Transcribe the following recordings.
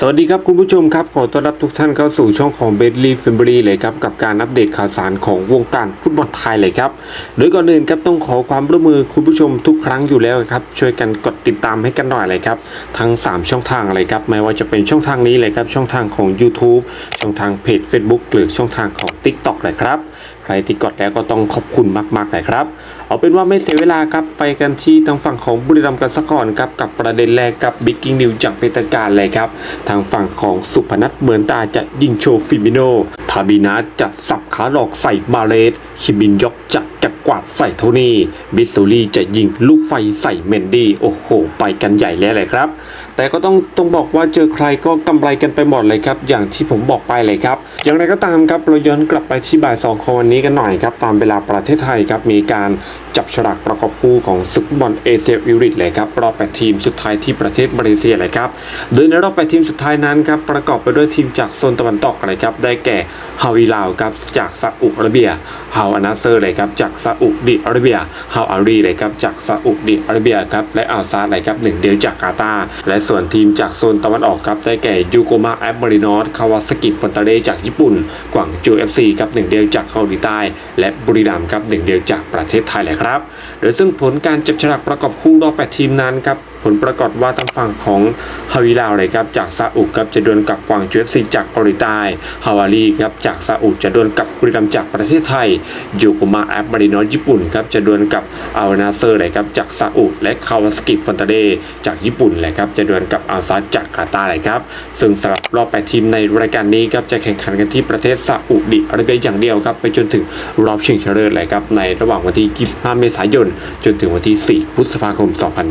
สวัสดีครับคุณผู้ชมครับ ขอต้อนรับทุกท่านเข้าสู่ช่องของเบดลีฟเฟมบรีเลยครับกับการอัปเดตข่าวสารของวงการฟุตบอลไทยเลยครับโดยก่อนอื่นครับต้องขอความร่วมมือคุณผู้ชมทุกครั้งอยู่แล้วครับช่วยกันกดติดตามให้กันหน่อยเลยครับทั้ง 3 ช่องทางเลยครับไม่ว่าจะเป็นช่องทางนี้เลยครับช่องทางของ YouTube ช่องทางเพจ Facebook หรือช่องทางของ TikTok เลยครับ ใครที่กดแล้วก็ต้องขอบคุณมากๆเลยครับ เอาเป็นว่าไม่เสียเวลาครับไปกันที่ทางฝั่งของบุรีรัมย์กันสักก่อนครับกับประเด็นแรกกับบิ๊กกิ้งนิวจากเป็นทางการเลยครับ ทางฝั่งของสุพนัทเหมือนตาจะยิงโชว์ฟิมิโนทาบินาจะสับขาหลอกใส่มาเลสคิมินยกจะเก็บกวาดใส่โทนี่ บิสซูรีจะยิงลูกไฟใส่เมนดี้ โอ้โห ไปกันใหญ่แล้วเลยครับ แต่ก็ต้องต้องบอกว่าเจอใครก็กำไรกันไปหมดเลยครับ อย่างที่ผมบอกไปเลยครับ อย่างไรก็ตามครับเราย้อนกลับไปที่บ่ายสองของวันนี้กันหน่อยครับ ตามเวลาประเทศไทยครับ มีการจับฉลากประกอบคู่ของศึกฟุตบอลเอเชียวิริตเลยครับรอบแปดทีมสุดท้ายที่ประเทศมาเลเซียเลยครับโดยในรอบแปดทีมสุดท้ายนั้นครับประกอบไปด้วยทีมจากโซนตะวันตกเลยครับได้แก่ฮาวิลาวครับจากซาอุอาระเบียฮาวอานาเซอร์เลยครับจากซาอุดิอาระเบียฮาวอารีเลยครับจากซาอุดิอาระเบียครับและอัลซาดเลยครับหนึ่งเดียวจากกาตาร์และส่วนทีมจากโซนตะวันออกครับได้แก่ยูโกมาแอปมารินอสคาวาสกิฟอนตาเรจากญี่ปุ่น กวางจูเอฟซีครับหนึ่งเดียวจากเกาหลีใต้ และบุรีรัมย์ครับหนึ่งเดียวจากประเทศไทยแหละครับ โดยซึ่งผลการจับฉลากประกอบคู่รอบแปดทีมนั้นครับ ผลปรากฏว่าทางฝั่งของฮาวิลาวเลยครับจากซาอุครับจะดวลกับกวางจูเอฟซีจากเกาหลีใต้ฮาวารีครับจากซาอุจะดวลกับบุรีรัมย์จากประเทศไทยยูโกมาแอปมารินอสญี่ปุ่นครับจะดวลกับอัลนาเซอร์เลยครับจากซาอุและคาวาสกิฟอนตาเดจากญี่ปุ่นเลยครับจะดวลกับอัลซาจากกาตาร์เลยครับซึ่งสำหรับรอบแปดทีมในรายการนี้ครับจะแข่งขันกันที่ประเทศซาอุดิอาระเบียอย่างเดียวครับไปจนถึงรอบชิงชนะเลิศเลยครับในระหว่างวันที่ 25 เมษายน จนถึงวันที่ 4 พฤษภาคม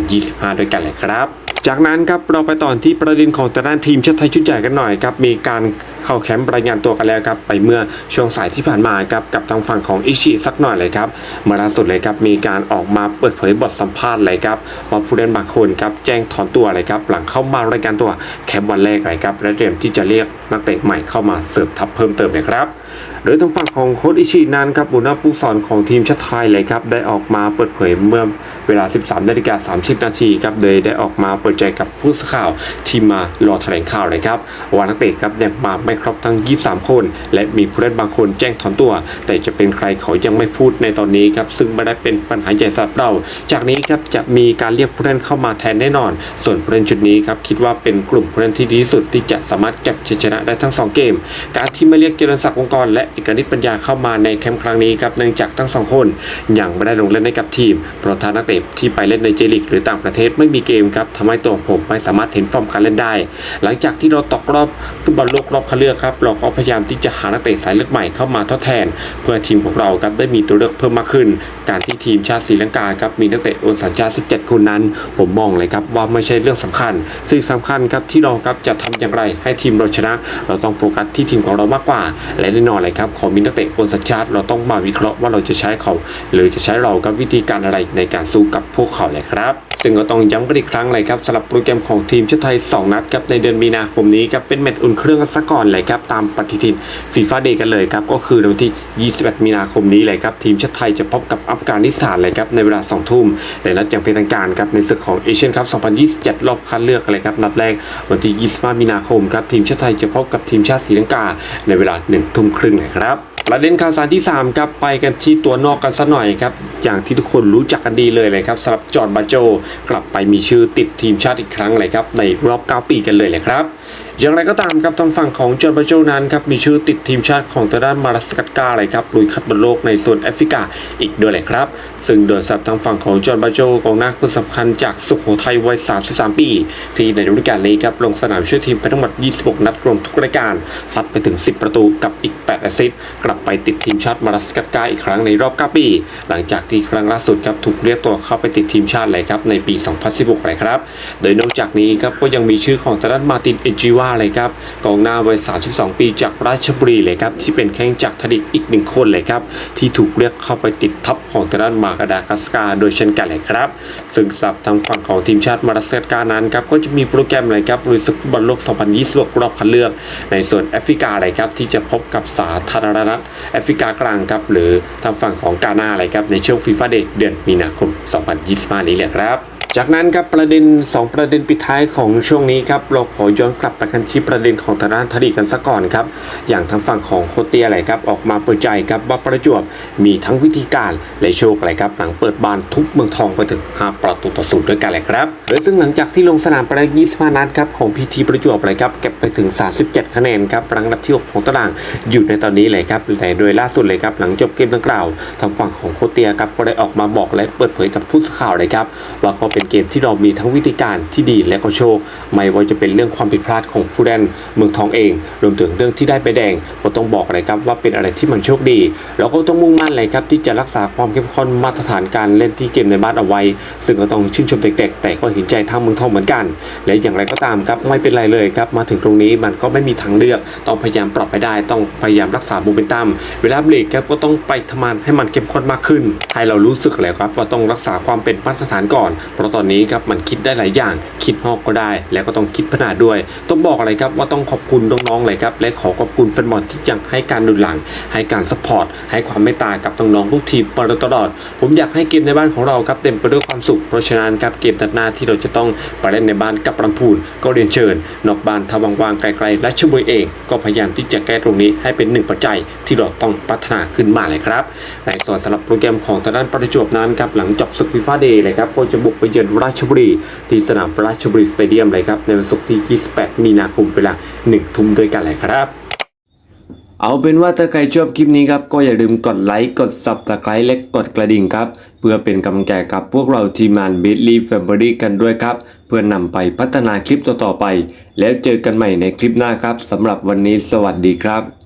2025 ด้วยกันเลยครับ จากนั้นครับเราไปต่อที่ประเด็นของแต่ละทีมชาติไทยชุดใหญ่กันหน่อยครับมีการ เข้าแคมป์รายงานตัวกันแล้วครับไปเมื่อช่วงสายที่ผ่านมาครับกับทางฝั่งของอิชิสักหน่อยเลยครับมาล่าสุดเลยครับมีการออกมาเปิดเผยบทสัมภาษณ์เลยครับว่าผู้เล่นบางคนครับแจ้งถอนตัวเลยครับหลังเข้ามารายการตัวแคมป์วันแรกเลยครับและเตรียมที่จะเรียกนักเตะใหม่เข้ามาเสริมทัพเพิ่มเติมเลยครับโดยทางฝั่งของโค้ชอิชินันครับหัวหน้าผู้สอนของทีมชาติไทยเลยครับได้ออกมาเปิดเผยเมื่อเวลา 13นาฬิกา30 นาทีครับโดยได้ออกมาเปิดใจกับผู้สื่อข่าวที่มารอแถลงข่าวเลยครับว่านักเตะครับยังมาไม่ครบทั้ง 23 คน และมีผู้เล่นบางคนแจ้งถอนตัว แต่จะเป็นใครเขายังไม่พูดในตอนนี้ครับซึ่งไม่ได้เป็นปัญหาใหญ่สำหรับเรา จากนี้ครับจะมีการเรียกผู้เล่นเข้ามาแทนแน่นอน ส่วนผู้เล่นชุดนี้ครับคิดว่าเป็นกลุ่มผู้เล่นที่ดีที่สุดที่จะสามารถเก็บชัยชนะได้ทั้งสองเกม การที่ไม่เรียกเจริญศักดิ์วงกรและเอกนิตปัญญาเข้ามาในแคมป์ครั้งนี้ครับเนื่องจากทั้งสองคนยังไม่ได้ลงเล่นให้กับทีมเพราะทางนักเตะที่ไปเล่นในเจลิกหรือต่างประเทศไม่มีเกมครับทำให้ตัวผมไม่สามารถเห็นฟอร์มการเล่นได้ หลังจากที่เราตกรอบฟุตบอลโลกรอบคัดเลือกครับเราก็พยายามที่จะหานักเตะสายเลือดใหม่เข้ามาทดแทน เพื่อทีมของเราครับได้มีตัวเลือกเพิ่มมากขึ้น การที่ทีมชาติศรีลังกาครับมีนักเตะโอนสัญชาติ 17 คนนั้น ผมมองเลยครับว่าไม่ใช่เรื่องสำคัญ สิ่งสำคัญครับที่เราครับจะทำอย่างไรให้ทีมเราชนะ เราต้องโฟกัสที่ทีมของเรามากกว่า และแน่นอนเลยครับขอมีนักเตะโอนสัญชาติ เราต้องมาวิเคราะห์ว่าเราจะใช้เขา หรือจะใช้เรากับวิธีการอะไรในการสู้กับพวกเขาเลยครับ ซึ่งก็ต้องย้ำกันอีกครั้งเลยครับสำหรับโปรแกรมของทีมชาติไทย 2 นัดครับในเดือนมีนาคมนี้ครับเป็นแมตช์อุ่นเครื่องกันซะก่อนเลยครับตามปฏิทินฟีฟ่าเดย์กันเลยครับก็คือในวันที่ 21 มีนาคมนี้เลยครับทีมชาติไทยจะพบกับอัฟกานิสถานเลยครับในเวลา 2 ทุ่มและนัดอย่างเป็นทางการครับในศึกของเอเชียนคัพ 2027 รอบคัดเลือกเลยครับนัดแรกวันที่ 25 มีนาคมครับทีมชาติไทยจะพบกับทีมชาติศรีลังกาในเวลา 1 ทุ่มครึ่งนะครับ ประเด็นข่าวสารที่ 3 ครับ ไปกันที่ตัวนอกกันสักหน่อยครับ อย่างที่ทุกคนรู้จักกันดีเลยเลยครับสำหรับจอร์ดบาโจ กลับไปมีชื่อติดทีมชาติอีกครั้งเลยครับ ในรอบ 9 ปีกันเลยเลยครับ อย่างไรก็ตามครับทางฝั่งของจอร์บาโจนั้นครับมีชื่อติดทีมชาติของทางด้านมาราสกัตกาเลยครับลุยคัดบอลโลกในโซนแอฟริกาอีกด้วยเลยครับ ซึ่งโดยสับทางฝั่งของจอร์บาโจกองหน้าคนสำคัญจากสุโขทัยวัย 33 ปี ที่ในฤดูกาลนี้ครับลงสนามช่วยทีมไปทั้งหมด 26 นัดรวมทุกรายการซัดไปถึง 10 ประตูกับอีก 8 แอสซิสต์กลับไปติดทีมชาติมาราสกัตกาอีกครั้งในรอบ 9 ปี หลังจากที่ครั้งล่าสุดครับถูกเรียกตัวเข้าไปติดทีมชาติเลยครับในปี 2016เลยครับโดยนอกจากนี้ครับก็ยังมีชื่อของทางด้านมาตินเอจิวาเลยครับกองหน้าวัย 32 ปีจากราชบุรีเลยครับที่เป็นแข้งจากทดิกอีกหนึ่งคนเลยครับที่ถูกเรียกเข้าไปติดทัพของทางด้านมากาดากัสกาโดยเช่นกันเลยครับ ซึ่งสับทางฝั่งของทีมชาติมาราสกัตกานั้นครับก็จะมีโปรแกรมเลยครับลุยศึกฟุตบอลโลก 2026 รอบคัดเลือก ในส่วนแอฟริกาเลยครับที่จะพบกับสาธารณรัฐแอฟริกากลางครับหรือทางฝั่งของกานาเลยครับในช่วงฟีฟ่าเดย์เดือนมีนาคม 2025 นี้แหละครับ จากนั้นครับประเด็น 2 ประเด็นปิดท้ายของช่วงนี้ครับเราขอย้อนกลับไปกันที่ประเด็นของทางด้านทดีกันซะก่อนครับอย่างทางฝั่งของโคเตียอะไรครับออกมาเปิดใจครับว่าประจวบมีทั้งวิธีการและโชคอะไรครับหลังเปิดบานทุบเมืองทองไปถึง5ประตูต่อศูนย์ด้วยกันเลยครับโดยซึ่งหลังจากที่ลงสนามไปแล้ว25นัดครับของพีทีประจวบอะไรครับเก็บไปถึง 37 คะแนนครับรังดับที่6ของตารางอยู่ในตอนนี้เลยครับแต่โดยล่าสุดเลยครับหลังจบเกมดังกล่าวทางฝั่งของโคเตียครับก็ได้ออกมาบอกและเปิดเผยกับผู้สื่อข่าวเลยครับว่าก็เป็นเกมที่เรามีทั้งวิธีการที่ดีและก็โชค ไม่ว่าจะเป็นเรื่องความผิดพลาดของผู้เล่นเมืองทองเอง รวมถึงเรื่องที่ได้ใบแดง ก็ต้องบอกเลยครับว่าเป็นอะไรที่มันโชคดีแล้วก็ต้องมุ่งมั่นเลยครับที่จะรักษาความเข้มข้นมาตรฐานการเล่นที่เกมในบ้านเอาไว้ ซึ่งก็ต้องชื่นชมเด็กๆ แต่ก็เห็นใจทางเมืองทองเหมือนกัน และอย่างไรก็ตามครับไม่เป็นไรเลยครับมาถึงตรงนี้มันก็ไม่มีทางเลือก ต้องพยายามปรับไปได้ ต้องพยายามรักษาโมเมนตัมเวลาเบรกครับก็ต้องไปทำมันให้มันเข้มข้นมากขึ้น ให้เรารู้สึกแล้วครับว่าต้องรักษาความเป็นมาตรฐานก่อนเพราะตอนนี้ครับมันคิดได้หลายอย่าง คิดนอกก็ได้ แล้วก็ต้องคิดพัฒนาด้วย ต้องบอกอะไรครับว่าต้องขอบคุณน้องๆเลยครับและขอขอบคุณแฟนบอลที่ยังให้การดูหลัง ให้การสปอร์ตให้ความเมตตากับน้องๆทุกทีมมาโดยตลอด ผมอยากให้เกมในบ้านของเราครับเต็มไปด้วยความสุขเพราะฉะนั้นครับเกมตัดหน้าที่เราจะต้องไปเล่นในบ้านกับลำพูนก็เรียนเชิญนอกบ้านทาวางวางไกลๆและชลบุรีเอง ก็พยายามที่จะแก้ตรงนี้ให้เป็นหนึ่งปัจจัยที่เราต้องพัฒนาขึ้นมาเลยครับในส่วนสำหรับโปรแกรมของทางด้านประจวบนั้นครับหลังจบศึกฟีฟ่าเดย์เลยครับก็จะบุกไปเยือนราชบุรี ที่สนามราชบุรีสเตเดียมเลยครับ ในวันศุกร์ที่ 28 มีนาคมเวลา1ทุ่มด้วยกันเลยครับเอาเป็นว่าถ้าใครชอบคลิปนี้ครับ ก็อย่าลืมกดไลค์ กด subscribe และกดกระดิ่งครับ เพื่อเป็นกำลังใจกับพวกเราทีมงาน b i t l y Family กันด้วยครับ เพื่อนนำไปพัฒนาคลิปต่อๆไป แล้วเจอกันใหม่ในคลิปหน้าครับสำหรับวันนี้สวัสดีครับ